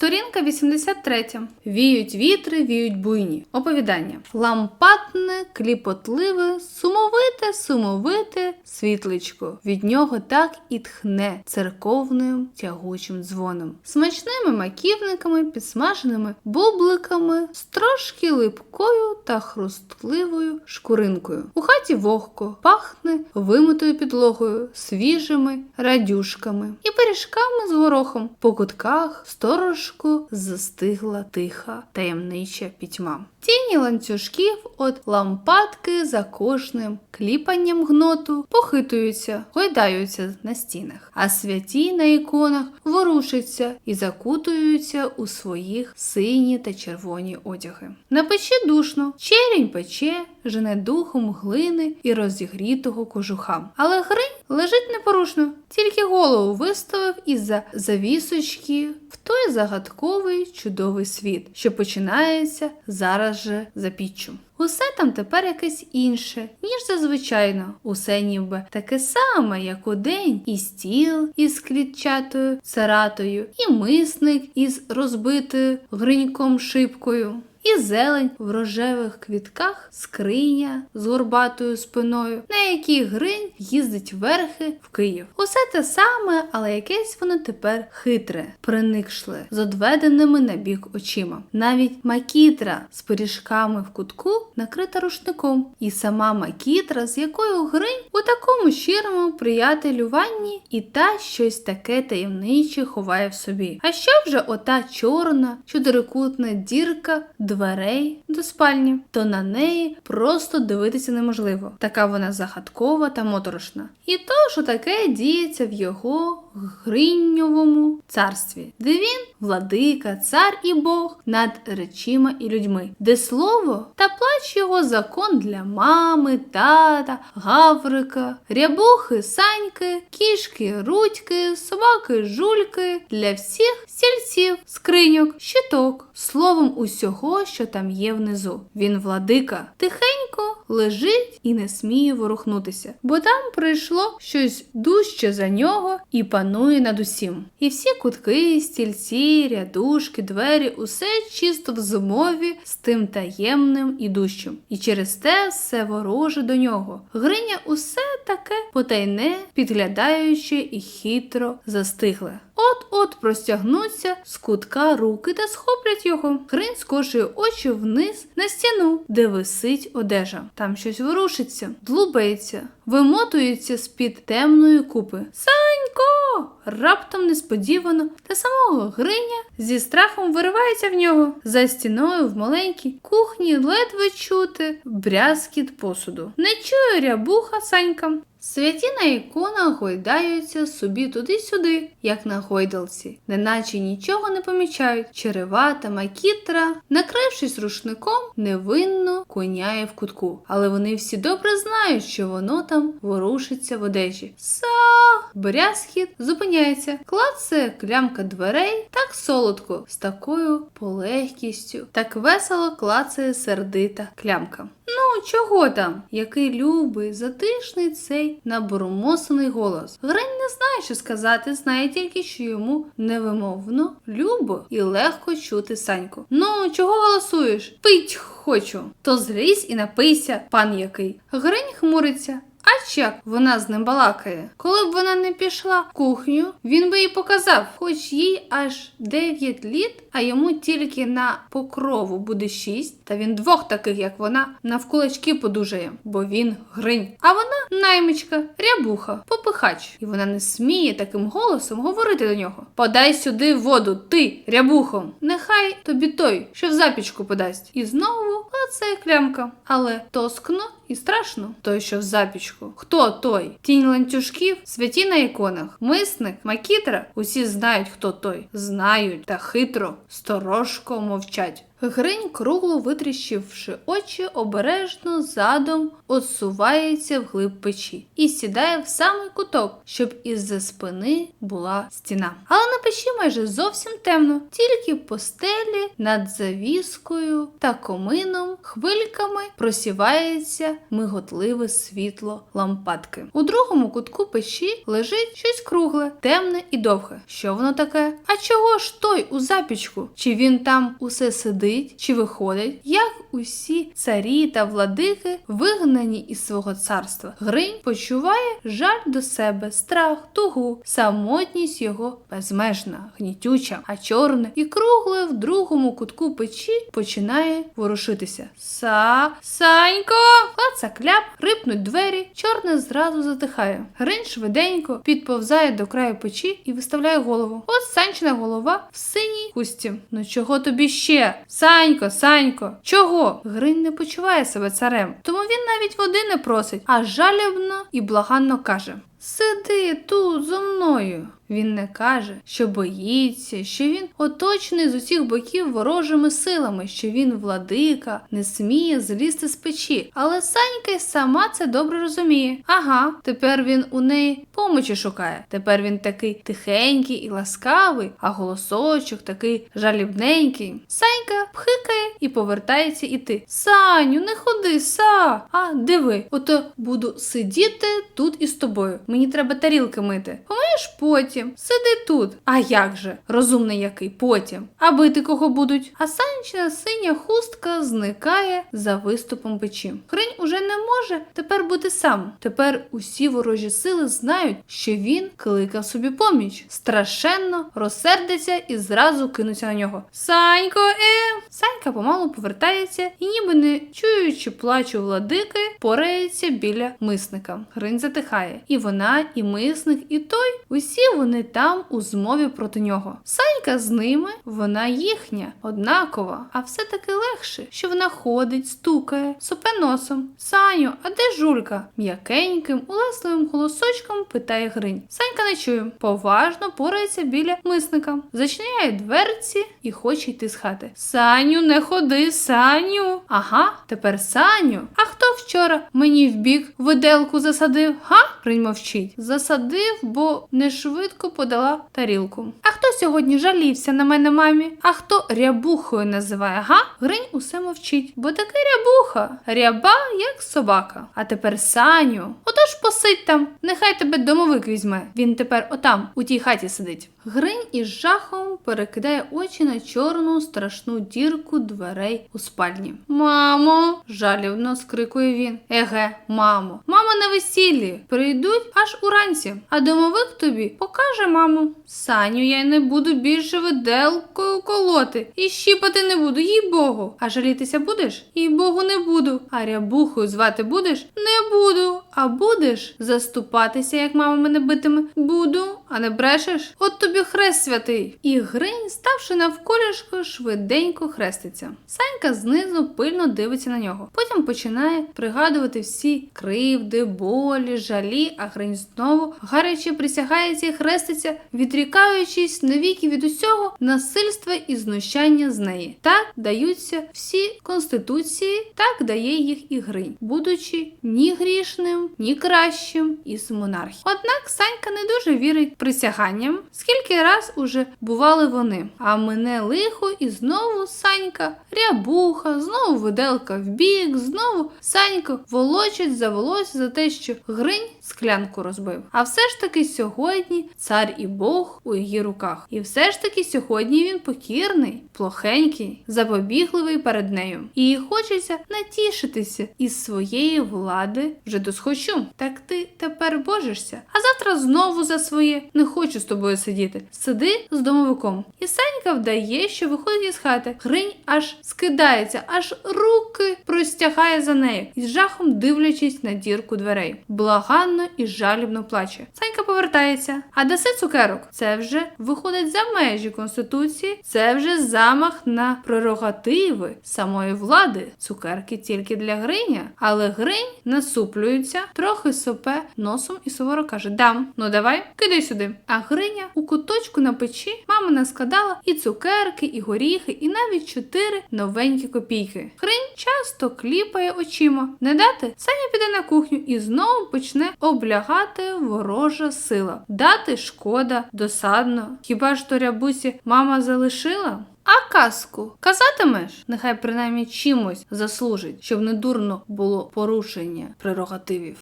Сторінка 83. Віють вітри, віють буйні. Оповідання. Лампатне, кліпотливе, сумовите, сумовите світличко. Від нього так і тхне церковним тягучим дзвоном. Смачними маківниками, підсмаженими бубликами, з трошки липкою та хрустливою шкуринкою. У хаті вогко пахне вимитою підлогою, свіжими радюшками і пиріжками з горохом. По кутках сторожку застигла тиха таємнича пітьма. Тіні ланцюжків от лампадки за кожним кліпанням гноту похитуються, гойдаються на стінах, а святі на іконах ворушаться і закутуються у своїх сині та червоні одяги. На печі душно, черінь пече, жене духом глини і розігрітого кожуха. Але гринь лежить непорушно, тільки голову виставив із-за завісочки в той загадковий чудовий світ, що починається зараз же за піччю. Усе там тепер якесь інше, ніж зазвичайно. Усе ніби таке саме, як удень, і стіл із клітчатою царатою, і мисник із розбитою гриньком шибкою. І зелень в рожевих квітках, скриня з горбатою спиною, на якій гринь їздить верхи в Київ. Усе те саме, але якесь воно тепер хитре, приникшле, з одведеними на бік очима. Навіть макітра з пиріжками в кутку накрита рушником, і сама макітра, з якою гринь у такому щирому приятелюванні, і та щось таке таємниче ховає в собі. А що вже ота чорна, чотирикутна дірка дверей до спальні, то на неї просто дивитися неможливо. Така вона загадкова та моторошна. І то, що таке діється в його гриньовому царстві, де він владика, цар і Бог над речима і людьми, де слово та плач його закон для мами, тата, гаврика, рябухи, саньки, кішки, рудьки, собаки, жульки, для всіх стільців, скриньок, щиток, словом усього, що там є внизу. Він владика, тихенько лежить і не сміє ворухнутися, бо там прийшло щось дужче за нього і панує над усім. І всі кутки, стільці, рядушки, двері, усе чисто в зумові з тим таємним і дужчим. І через те все вороже до нього. Гриня усе таке потайне, підглядаючи і хитро застигле. От-от простягнуться з кутка руки та схоплять його. Хрин скошує очі вниз на стіну, де висить одежа. Там щось ворушиться, длубається, вимотується з-під темної купи. Санько! Раптом несподівано та самого Гриня зі страхом виривається в нього. За стіною в маленькій кухні ледве чути брязкіт посуду. Не чує рябуха Санька. Святі на іконах гойдаються собі туди-сюди, як на гойдалці, неначе нічого не помічають. Черевата макітра, накрившись рушником, невинно коняє в кутку. Але вони всі добре знають, що воно там ворушиться в одежі. Са! Брязхіт зупиняється, клацає клямка дверей так солодко, з такою полегкістю, так весело клацає сердита клямка. Ну, чого там? Який любий, затишний цей набурмосений голос. Грень не знає, що сказати, знає тільки, що йому невимовно, любо і легко чути Саньку. Ну, чого голосуєш? Пить хочу. То злізь і напийся, пан який. Грень хмуриться. А як вона з ним балакає? Коли б вона не пішла в кухню, він би їй показав, хоч їй аж 9 літ, а йому тільки на покрову буде 6, та він двох таких, як вона, навкулачки подужає, бо він гринь. А вона наймичка, рябуха, попихач. І вона не сміє таким голосом говорити до нього. Подай сюди воду, ти, рябухом. Нехай тобі той, що в запічку подасть. І знову оце клямка. Але тоскно і страшно той, що в запічку. Хто той? Тінь ланцюжків, святі на іконах, мисник, макітра. Усі знають, хто той. Знають та хитро, сторожко мовчать. Гринь, кругло витріщивши очі, обережно задом осувається вглиб печі і сідає в самий куток, щоб із-за спини була стіна. Але на печі майже зовсім темно, тільки по стелі над завіскою та комином хвильками просівається миготливе світло лампадки. У другому кутку печі лежить щось кругле, темне і довге. Що воно таке? А чого ж той у запічку? Чи він там усе сидить, чи виходить? Як усі царі та владики вигнані із свого царства? Гринь почуває жаль до себе, страх, тугу, самотність його безмежна, гнітюча, а чорне і кругле в другому кутку печі починає ворушитися. Са, Санько! Клаца кляп, рипнуть двері, чорне зразу затихає. Гринь швиденько підповзає до краю печі і виставляє голову. От Санчина голова в синій хусті. Ну чого тобі ще? Санько, Санько, чого? Гринь не почуває себе царем, тому він навіть води не просить, а жалібно і благанно каже: Сиди тут зо мною. Він не каже, що боїться, що він оточений з усіх боків ворожими силами, що він владика, не сміє злізти з печі. Але Санька й сама це добре розуміє. Ага, тепер він у неї помочі шукає. Тепер він такий тихенький і ласкавий, а голосочок такий жалібненький. Санька пхикає і повертається іти. Саню, не ходи, са. А диви, ото буду сидіти тут із тобою. Мені треба тарілки мити. Помиєш потім. Сиди тут. А як же? Розумний який потім. А бити кого будуть? А Санчина синя хустка зникає за виступом печі. Хрень уже не може тепер бути сам. Тепер усі ворожі сили знають, що він кликав собі поміч. Страшенно розсердиться і зразу кинуться на нього. Санько, е! Санька помалу повертається і, ніби не чуючи плачу владики, порається біля мисника. Гринь затихає. І вона, і мисник, і той усі вони там у змові проти нього. Санька з ними, вона їхня, однакова, а все-таки легше, що вона ходить, стукає, супе носом. Саню, а де жулька? М'якеньким, улесливим голосочком питає Гринь. Санька не чує, поважно порається біля мисника, зачиняє дверці і хоче йти з хати. Саню, не ходи, Саню. Ага, тепер Саню. А хто вчора мені в бік виделку засадив? Га? Гринь мовчить. Засадив, бо не швидко подала тарілку. А хто сьогодні жалівся на мене мамі? А хто рябухою називає? Га? Гринь усе мовчить, бо таки рябуха. Ряба, як собака. А тепер Саню. Отож посидь там, нехай тебе домовик візьме. Він тепер отам, у тій хаті сидить. Гринь із жахом перекидає очі на чорну страшну дірку дверей у спальні. Мамо, жалібно скрикує він. Еге, мамо, мама на весіллі. Прийдуть аж уранці, а домовик тобі покаже маму. Саню я не буду більше виделкою колоти і щіпати не буду, їй богу. А жалітися будеш? Їй богу не буду. А рябухою звати будеш? Не буду. А будеш заступатися, як мама мене битиме? Буду, а не брешеш? От тобі хрест святий. І Гринь, ставши навколішко, швиденько хреститься. Санька знизу пильно дивиться на нього. Потім починає пригадувати всі кривди, болі, жалі, а Гринь знову гаряче присягається і хреститься, відрікаючись навіки від усього насильства і знущання з неї. Так даються всі конституції, так дає їх і Гринь, будучи ні грішним, ні кращим із монархів. Однак Санька не дуже вірить присяганням, скільки раз уже бували вони. А мене лихо, і знову Санька, рябуха, знову виделка в бік, знову Санька волочить за волосся за те, що Гринь склянку розбив. А все ж таки сьогодні цар і Бог у її руках. І все ж таки сьогодні він покірний, плохенький, запобігливий перед нею. І їй хочеться натішитися із своєї влади вже досхочу. Так ти тепер божишся. А завтра знову за своє не хочу з тобою сидіти. Сиди з домовиком. І Санька вдає, що виходить із хати. Гринь аж скидається, аж руки простягає за нею, із жахом дивлячись на дірку дверей. Благанно і жалібно плаче. Санька повертається. А даси цукерок? Це вже виходить за межі конституції. Це вже замах на прерогативи самої влади. Цукерки тільки для Гриня, але Гринь насуплюється, трохи сопе носом і суворо каже: Дам, ну давай, кидай сюди. А Гриня у куточку на печі мама наскладала і цукерки, і горіхи, і навіть чотири новенькі копійки. Гринь часто кліпає очима. Не дати, Саня піде на кухню і знову почне облягати ворожа сила. Дати шкода, досадно. Хіба ж то рябусі мама залишила? А казку казатимеш? Нехай принаймні чимось заслужить, щоб не дурно було порушення прерогативів.